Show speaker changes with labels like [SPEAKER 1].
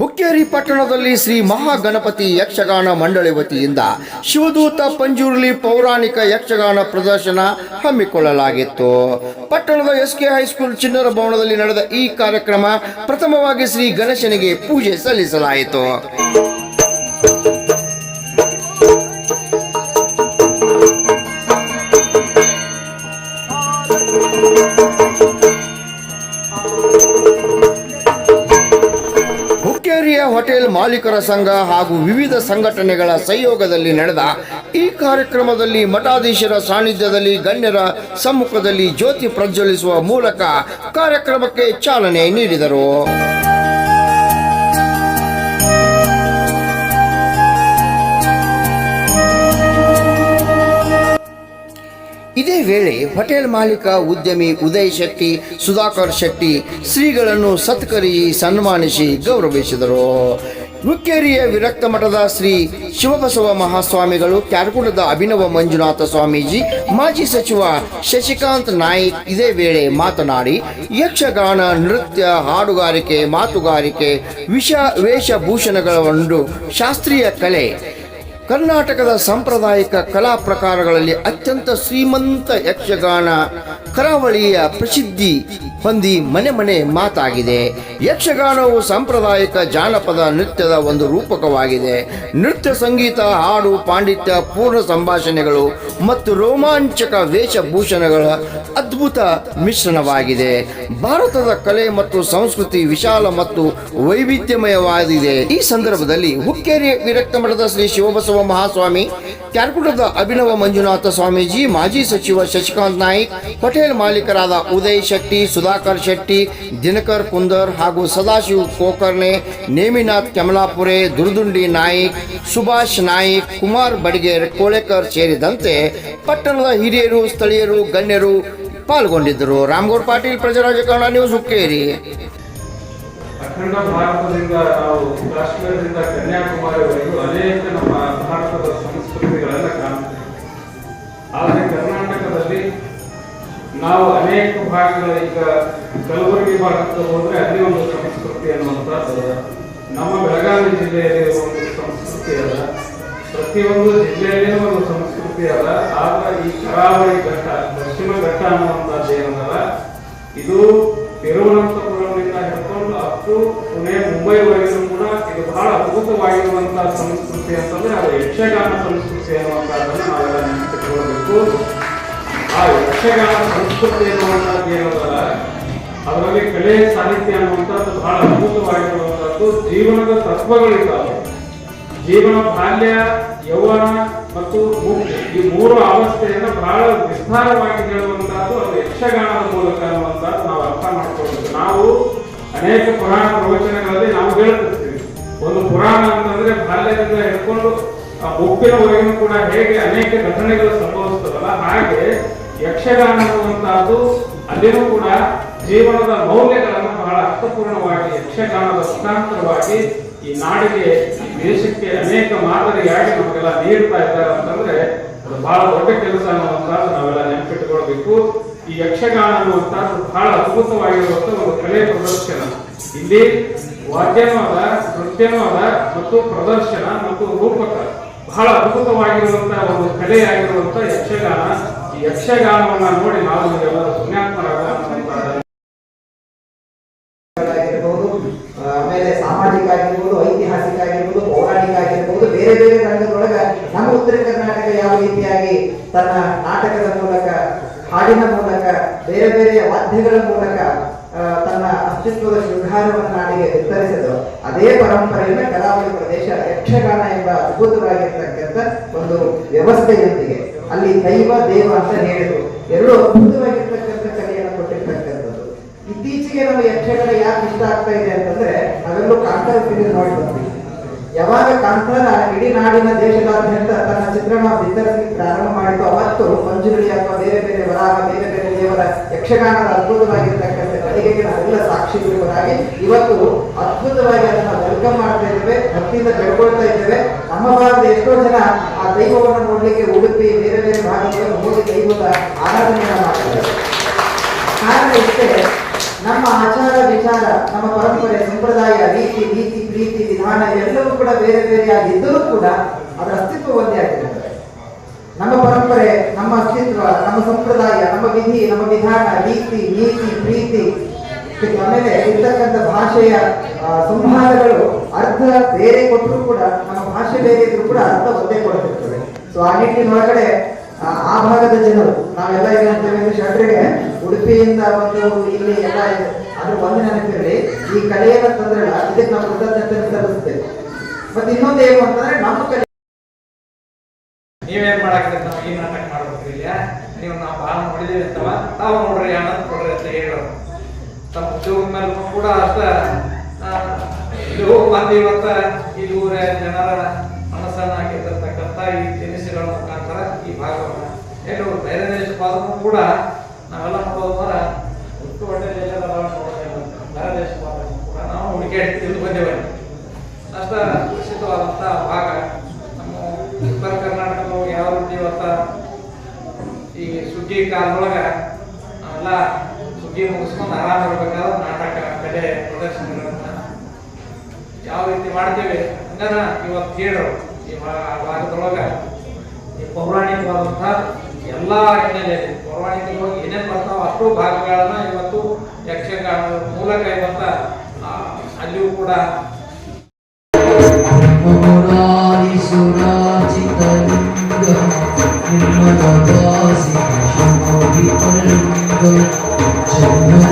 [SPEAKER 1] ಹುಕ್ಕೇರಿ ಪಟ್ಟಣದಲ್ಲಿ ಶ್ರೀ ಮಹಾಗಣಪತಿ ಯಕ್ಷಗಾನ ಮಂಡಳಿ ವತಿಯಿಂದ ಶಿವದೂತ ಪಂಜುರ್ಲಿ ಪೌರಾಣಿಕ ಯಕ್ಷಗಾನ ಪ್ರದರ್ಶನ ಹಮ್ಮಿಕೊಳ್ಳಲಾಗಿತ್ತು. ಪಟ್ಟಣದ ಎಸ್ ಕೆ ಹೈಸ್ಕೂಲ್ ಚಿನ್ನರ ಭವನದಲ್ಲಿ ನಡೆದ ಈ ಕಾರ್ಯಕ್ರಮ ಪ್ರಥಮವಾಗಿ ಶ್ರೀ ಗಣೇಶನಿಗೆ ಪೂಜೆ ಸಲ್ಲಿಸಲಾಯಿತು. ಮಾಲೀಕರ ಸಂಘ ಹಾಗೂ ವಿವಿಧ ಸಂಘಟನೆಗಳ ಸಹಯೋಗದಲ್ಲಿ ನಡೆದ ಈ ಕಾರ್ಯಕ್ರಮದಲ್ಲಿ ಮಠಾಧೀಶರ ಸಾನ್ನಿಧ್ಯದಲ್ಲಿ ಗಣ್ಯರ ಸಮ್ಮುಖದಲ್ಲಿ ಜ್ಯೋತಿ ಪ್ರಜ್ವಲಿಸುವ ಮೂಲಕ ಕಾರ್ಯಕ್ರಮಕ್ಕೆ ಚಾಲನೆ ನೀಡಿದರು. ಇದೇ ವೇಳೆ ಹೋಟೆಲ್ ಮಾಲೀಕ ಉದ್ಯಮಿ ಉದಯ್ ಶೆಟ್ಟಿ, ಸುಧಾಕರ್ ಶೆಟ್ಟಿ ಶ್ರೀಗಳನ್ನು ಸತ್ಕರಿಸಿ ಸನ್ಮಾನಿಸಿ ಗೌರವಿಸಿದರು. ಹುಕ್ಕೇರಿಯ ವಿರಕ್ತ ಮಠದ ಶ್ರೀ ಶಿವಬಸವ ಮಹಾಸ್ವಾಮಿಗಳು ಕ್ಯಾರಕುಂಡದ ಅಭಿನವ ಮಂಜುನಾಥ ಸ್ವಾಮೀಜಿ, ಮಾಜಿ ಸಚಿವ ಶಶಿಕಾಂತ್ ನಾಯ್ಕ್ ಇದೇ ವೇಳೆ ಮಾತನಾಡಿ, ಯಕ್ಷಗಾನ, ನೃತ್ಯ, ಹಾಡುಗಾರಿಕೆ, ಮಾತುಗಾರಿಕೆ, ವಿಷ, ವೇಷಭೂಷಣಗಳ ಒಂದು ಶಾಸ್ತ್ರೀಯ ಕಲೆ. ಕರ್ನಾಟಕದ ಸಾಂಪ್ರದಾಯಿಕ ಕಲಾ ಪ್ರಕಾರಗಳಲ್ಲಿ ಅತ್ಯಂತ ಶ್ರೀಮಂತ ಯಕ್ಷಗಾನ ಕರಾವಳಿಯ ಪ್ರಸಿದ್ಧಿ ಹೊಂದಿ ಮನೆ ಮನೆ ಮಾತಾಗಿದೆ. ಯಕ್ಷಗಾನವು ಸಾಂಪ್ರದಾಯಿಕ ಜಾನಪದ ನೃತ್ಯದ ಒಂದು ರೂಪಕವಾಗಿದೆ. ನೃತ್ಯ ಸಂಗೀತ, ಹಾಡು, ಪಾಂಡಿತ್ಯ, ಪೂರ್ಣ ಸಂಭಾಷಣೆಗಳು ಮತ್ತು ರೋಮಾಂಚಕ ವೇಷಭೂಷಣಗಳ ಅದ್ಭುತ ಮಿಶ್ರಣವಾಗಿದೆ. ಭಾರತದ ಕಲೆ ಮತ್ತು ಸಂಸ್ಕೃತಿ ವಿಶಾಲ ಮತ್ತು ವೈವಿಧ್ಯಮಯವಾಗಿದೆ. ಈ ಸಂದರ್ಭದಲ್ಲಿ ಹುಕ್ಕೇರಿ ವಿರಕ್ತ ಮಠದ ಶ್ರೀ ಶಿವಬಸವ ಮಹಾಸ್ವಾಮಿ. ಕ್ಯಾರ್ಕುಟದ ಅಭಿನವ ಮಂಜುನಾಥ ಸ್ವಾಮೀಜಿ, ಮಾಜಿ ಸಚಿವ ಶಶಿಕಾಂತ್ ನಾಯ್ಕ್ ಪಟೇಲ್ ಮಾಲೀಕರಾದ ಉದಯ್ ಶೆಟ್ಟಿ, ಸುಧಾಕರ್ ಶೆಟ್ಟಿ, ದಿನಕರ್ ಕುಂದರ್ ಹಾಗೂ ಸದಾಶಿವ್ ಕೋಕರ್ಣೆ, ನೇಮಿನಾಥ್ ಕಮಲಾಪುರೆ, ದುರ್ದುಂಡಿ ನಾಯ್ಕ್, ಸುಭಾಷ್ ನಾಯ್ಕ್, ಕುಮಾರ್ ಬಡಿಗೇರ್, ಕೋಳೆಕರ್ ಸೇರಿದಂತೆ ಪಟ್ಟಣದ ಹಿರಿಯರು, ಸ್ಥಳೀಯರು, ಗಣ್ಯರು ಪಾಲ್ಗೊಂಡಿದ್ದರು. ರಾಮಗೌಡ್ ಪಾಟೀಲ್ ಪ್ರಜಾರಾಜಕಾರಣ ನ್ಯೂಸ್ ಹುಕ್ಕೇರಿ.
[SPEAKER 2] ಅಖಂಡ ಭಾರತದಿಂದ ನಾವು ಕಾಶ್ಮೀರದಿಂದ ಕನ್ಯಾಕುಮಾರಿವರೆಗೂ ಅನೇಕ ನಮ್ಮ ಭಾರತದ ಸಂಸ್ಕೃತಿಗಳನ್ನು ಕಾಣ್ತೇವೆ ಆದರೆ ಕರ್ನಾಟಕದಲ್ಲಿ ನಾವು ಅನೇಕ ಭಾಗಗಳ ಈಗ ಕಲಬುರಗಿ ಭಾಗಕ್ಕೆ ಹೋದ್ರೆ ಅಲ್ಲಿ ಒಂದು ಸಂಸ್ಕೃತಿ ಅನ್ನುವಂಥದ್ದು ನಮ್ಮ ಬೆಳಗಾವಿ ಜಿಲ್ಲೆಯಲ್ಲಿ ಒಂದು ಸಂಸ್ಕೃತಿ ಅಲ್ಲ ಪ್ರತಿಯೊಂದು ಜಿಲ್ಲೆಯಲ್ಲಿ ಒಂದು ಸಂಸ್ಕೃತಿ ಅಲ್ಲ ಆದ್ರೆ ಈ ಕರಾವಳಿ ಘಟ್ಟ, ಪಶ್ಚಿಮ ಘಟ್ಟ ಅನ್ನುವಂಥದ್ದು ಏನದಲ್ಲ, ಇದು ತಿರುವನಂತಪುರದಿಂದ ಹಿಡ್ಕೊಂಡು ಹತ್ತು ಟು ಪುಣೆ, ಮುಂಬೈವರೆಗೂ ಇದು ಬಹಳ ಅದ್ಭುತವಾಗಿರುವಂತಹ ಸಂಸ್ಕೃತಿ ಅಂತಂದ್ರೆ ಅದು ಯಕ್ಷಗಾನ ಸಂಸ್ಕೃತಿ ಅನ್ನುವಂಥದ್ದನ್ನು ನಾವೆಲ್ಲ ನೆನಪಿಟ್ಕೊಳ್ಬೇಕು. ಆ ಯಕ್ಷಗಾನ ಸಂಸ್ಕೃತಿ ಅನ್ನುವಂಥದ್ದು ಏನದಲ್ಲ ಅದರಲ್ಲಿ ಕಲೆ, ಸಾಹಿತ್ಯ ಅನ್ನುವಂಥದ್ದು ಬಹಳ ಅದ್ಭುತವಾಗಿರುವಂಥದ್ದು. ಜೀವನದ ತತ್ವಗಳಿದ್ದಾವೆ. ಜೀವನ ಬಾಲ್ಯ, ಯೌವನ ಮತ್ತು ಮುಕ್ತಿ. ಈ ಮೂರು ಅವಸ್ಥೆಯನ್ನು ಬಹಳ ವಿಸ್ತಾರವಾಗಿ ಹೇಳುವಂತಹದ್ದು ಅದು ಯಕ್ಷಗಾನದ ಮೂಲಕ ಅನ್ನುವಂಥದ್ದು ನಾವು ಅರ್ಥ ಮಾಡ್ಕೊಳ್ಬೇಕು. ನಾವು ಅನೇಕ ಪುರಾಣ ಪ್ರವಚನಗಳಲ್ಲಿ ನಾವು ಹೇಳ್ತಿರ್ತೀವಿ ಒಂದು ಪುರಾಣ ಅಂತಂದ್ರೆ ಬಾಲ್ಯದಿಂದ ಹಿಡ್ಕೊಂಡು ಆ ಮುಪ್ಪಿನವರೆಗೂ ಕೂಡ ಹೇಗೆ ಅನೇಕ ಘಟನೆಗಳು ಸಂಭವಿಸ್ತದಲ್ಲ, ಹಾಗೆ ಯಕ್ಷಗಾನ ಅನ್ನುವಂತಹದ್ದು ಅಲ್ಲಿನೂ ಕೂಡ ಜೀವನದ ಮೌಲ್ಯಗಳನ್ನು ಬಹಳ ಅರ್ಥಪೂರ್ಣವಾಗಿ, ಯಕ್ಷಗಾನದ ಮುಖಾಂತರವಾಗಿ ಈ ನಾಡಿಗೆ, ಈ ದೇಶಕ್ಕೆ ಅನೇಕ ಮಾದರಿಯಾಗಿ ನಮಗೆಲ್ಲ ನೀಡ್ತಾ ಇದ್ದಾರೆ ಅಂತಂದ್ರೆ ಅದು ಬಹಳ ದೊಡ್ಡ ಕೆಲಸ ಅನ್ನುವಂಥದ್ದು ನಾವೆಲ್ಲ ನೆನಪಿಟ್ಟುಕೊಳ್ಬೇಕು. ಈ ಯಕ್ಷಗಾನ ಅನ್ನುವಂಥದ್ದು ಬಹಳ ಅದ್ಭುತವಾಗಿರುವಂತಹ ಒಂದು ಕಲೆ ಪ್ರದರ್ಶನ. ಇಲ್ಲಿ ವಾದ್ಯಮದ ನೃತ್ಯನೂ ಮತ್ತು ಪ್ರದರ್ಶನ ಮತ್ತು ರೂಪಕ ಬಹಳ ಅದ್ಭುತವಾಗಿರುವಂತಹ ಒಂದು ಕಲೆಯಾಗಿರುವಂತ ಯಕ್ಷಗಾನ. ಈ ಯಕ್ಷಗಾನವನ್ನ ನೋಡಿ ನಾವು
[SPEAKER 3] ಎಲ್ಲರೂ ಆ, ಆಮೇಲೆ ಸಾಮಾಜಿಕ ಆಗಿರ್ಬೋದು ಐತಿಹಾಸಿಕ ಆಗಿರ್ಬೋದು ಪೌರಾಣಿಕ ಆಗಿರ್ಬೋದು ಬೇರೆ ಬೇರೆ ರಂಗದೊಳಗ ನಮ್ಮ ಉತ್ತರ ಕರ್ನಾಟಕ ಯಾವ ರೀತಿಯಾಗಿ ತನ್ನ ನಾಟಕದ ಮೂಲಕ ಹಾಡಿನ ಮೂಲಕ ಬೇರೆ ಬೇರೆ ವಾದ್ಯಗಳ ಮೂಲಕ ತನ್ನ ಅಸ್ತಿತ್ವದ ಶೃಂಗಾರವನ್ನು ನಾಡಿಗೆ ವಿಸ್ತರಿಸಿದ್ರು ಅದೇ ಪರಂಪರೆಯಿಂದ ಕರಾವಳಿ ಪ್ರದೇಶ ಯಕ್ಷಗಾನ ಎಂಬ ಅದ್ಭುತವಾಗಿರ್ತಕ್ಕಂಥ ಒಂದು ವ್ಯವಸ್ಥೆಯೊಂದಿಗೆ ಅಲ್ಲಿ ದೈವ, ದೇವ ಅಂತ ಹೇಳಿದರು. ಎರಡು ಅದ್ಭುತವಾಗಿರ್ತಕ್ಕಂಥ ಕಲೆಯನ್ನು ಕೊಟ್ಟಿರ್ತಕ್ಕಂಥದ್ದು. ಇತ್ತೀಚೆಗೆ ನಮ್ಮ ಯಕ್ಷಗಾನ ಯಾಕೆ ಇಷ್ಟ ಆಗ್ತಾ ಇದೆ ಅಂತಂದ್ರೆ ನಾವೆಲ್ಲೂ ಕಾಂತಾರ ಫಿಲಿಂ ನೋಡಿ ಯಾವಾಗ ಕಾಂತಾರ ಇಡೀ ನಾಡಿನ ದೇಶದಾದ್ಯಂತ ತನ್ನ ಚಿತ್ರಣ ಬಿತ್ತರಿಸಲಿಕ್ಕೆ ಪ್ರಾರಂಭ ಮಾಡಿತು ಅವತ್ತು ಮಂಜುಳಿ ಅಥವಾ ಬೇರೆ ಬೇರೆ ವರಾಹ, ಬೇರೆ ಬೇರೆ ದೇವರ ಯಕ್ಷಗಾನದ ನಾವೆಲ್ಲ ಸಾಕ್ಷಿಗಳಾಗಿ ಇವತ್ತು ಅದ್ಭುತವಾಗಿ ಅದನ್ನ ವೆಲ್ಕಮ್ ಮಾಡ್ತಾ ಇದ್ದೇವೆ, ಭಕ್ತಿಯಿಂದ ಬೆಳ್ಕೊಳ್ತಾ ಇದ್ದೇವೆ. ನಮ್ಮ ಭಾಗದ ಎಷ್ಟೋ ಜನ ಆ ದೈವವನ್ನು ನೋಡ್ಲಿಕ್ಕೆ ಉಡುಪಿ ಬೇರೆ ಬೇರೆ ಭಾಗಗಳನ್ನು ಹೋಗಿ ದೈವದ ಆರಾಧನೆಯನ್ನು ಮಾಡ್ತಾರೆ ಕಾರಣ ಇಷ್ಟೇ, ನಮ್ಮ ಆಚಾರ ವಿಚಾರ, ನಮ್ಮ ಪರಂಪರೆ, ಸಂಪ್ರದಾಯ, ರೀತಿ, ನೀತಿ, ಪ್ರೀತಿ, ವಿಧಾನ ಎಲ್ಲವೂ ಕೂಡ ಬೇರೆ ಬೇರೆಯಾಗಿದ್ದರೂ ಕೂಡ ಅದರ ಅಸ್ತಿತ್ವ ಒಂದೇ ಆಗಿರುತ್ತದೆ. ನಮ್ಮ ಪರಂಪರೆ, ನಮ್ಮ ಅಸ್ತಿತ್ವ, ನಮ್ಮ ಸಂಪ್ರದಾಯ, ನಮ್ಮ ವಿಧಿ, ನಮ್ಮ ವಿಧಾನ, ರೀತಿ, ನೀತಿ, ಪ್ರೀತಿ ಆಮೇಲೆ ಇರ್ತಕ್ಕಂಥ ಭಾಷೆಯ ಸಂಹಾರಗಳು ಅರ್ಥ ಬೇರೆ ಕೊಟ್ಟರು ಕೂಡ, ನಮ್ಮ ಭಾಷೆ ಬೇರೆ ಇದ್ರೂ ಕೂಡ ಅರ್ಥ ಒಂದೇ ಕೊಡ್ತಿರ್ತದೆ ಸೊ ಆ ನಿಟ್ಟಿನೊಳಗಡೆ, ಆ ಭಾಗದ ಜನರು, ನಾವೆಲ್ಲ ಏನಂತೇವೆ ಅಂದ್ರೆ ಶಟ್ರಿಗೆ ಉಡುಪಿಯಿಂದ ಒಂದು ಇಲ್ಲಿ ಎಲ್ಲ ಇದೆ. ಅದ್ರ ಒಂದು ನೆನಪಿರಲಿ, ಈ ಕಲೆಯನ್ನ ತಂದ್ರಲ್ಲ, ಇದಕ್ಕೆ ನಾವು ಕೃತಜ್ಞತೆ ಸಲ್ಲಿಸ್ತೇವೆ. ಮತ್ತೆ ಇನ್ನೊಂದು ಏನು ಅಂತಂದ್ರೆ ನಮ್ಮ ಕಲೆ
[SPEAKER 4] ನೀವೇನ್ ಮಾಡಾಕ್ತೀರಿ ನಾವು ಈ ನಾಟಕ ಮಾಡಬೇಕು ಇಲ್ಲ ನೀವು ನಾವು ಭಾಳ ನೋಡಿದೀವಿ ಅಂತವ? ತಾವು ನೋಡ್ರಿ ಆನಂದ್ ಕೊಡ್ರಿ ಅಂತ ಹೇಳೋರು. ತಮ್ಮ ಉದ್ಯೋಗದ ಮೇಲೆ ಕೂಡ ಅಷ್ಟ ಹೋಗಿ ಬಂದು ಇವತ್ತ ಇಲ್ಲಿ ಊರ ಜನರ ಮನಸ್ಸನ್ನ ಹಾಕಿರ್ತಕ್ಕಂಥ ಈ ತಿನಿಸುಗಳ ಮುಖಾಂತರ ಈ ಭಾಗವನ್ನ. ಏನು ಬೇರೆ ದೇಶಪಾದನು ಕೂಡ ನಾವೆಲ್ಲ ನೋಡೋದು ಮರ ಒಟ್ಟು ಒಳ್ಳೆ ದೇಶದ ಬೇರೆ ದೇಶಪಾದನು ಕೂಡ ನಾವು ಹುಡುಕಾಡಿ ತಿಳಿದು ಬಂದೇವೆ. ಅಷ್ಟ ಸುರಕ್ಷಿತವಾದಂಥ ಭಾಗ. ನಮ್ಮ ಉತ್ತರ ಕರ್ನಾಟಕದ ಯಾವ ರೀತಿ ಇವತ್ತ ಈ ಸುಗ್ಗಿ ಕಾಲದೊಳಗೆ ನಾವೆಲ್ಲ ಸುಗ್ಗಿ ಮುಗಿಸ್ಕೊಂಡು ಆರಾಮ ಇರ್ಬೇಕಾದ್ರೆ ನಾಟಕ, ಕಲೆ ಪ್ರದರ್ಶನಗಳನ್ನ ಯಾವ ರೀತಿ ಮಾಡ್ತೇವೆ ಅಂದ್ರೆ ಇವತ್ತು ಥಿಯೇಟರ್ ಈ ಭಾಗದೊಳಗೆ ಈ ಪೌರಾಣಿಕವಾದಂಥ ಎಲ್ಲಾ ಹಿನ್ನೆಲೆ ಪೌರಾಣಿಕವಾಗಿ ಏನೇನು ಬರ್ತಾವ ಅಷ್ಟು ಭಾಗಗಳನ್ನ ಇವತ್ತು ಯಕ್ಷಗಾನದ ಮೂಲಕ ಇವತ್ತ ಅಲ್ಲಿಯೂ ಕೂಡ
[SPEAKER 1] ಉತ್ತರ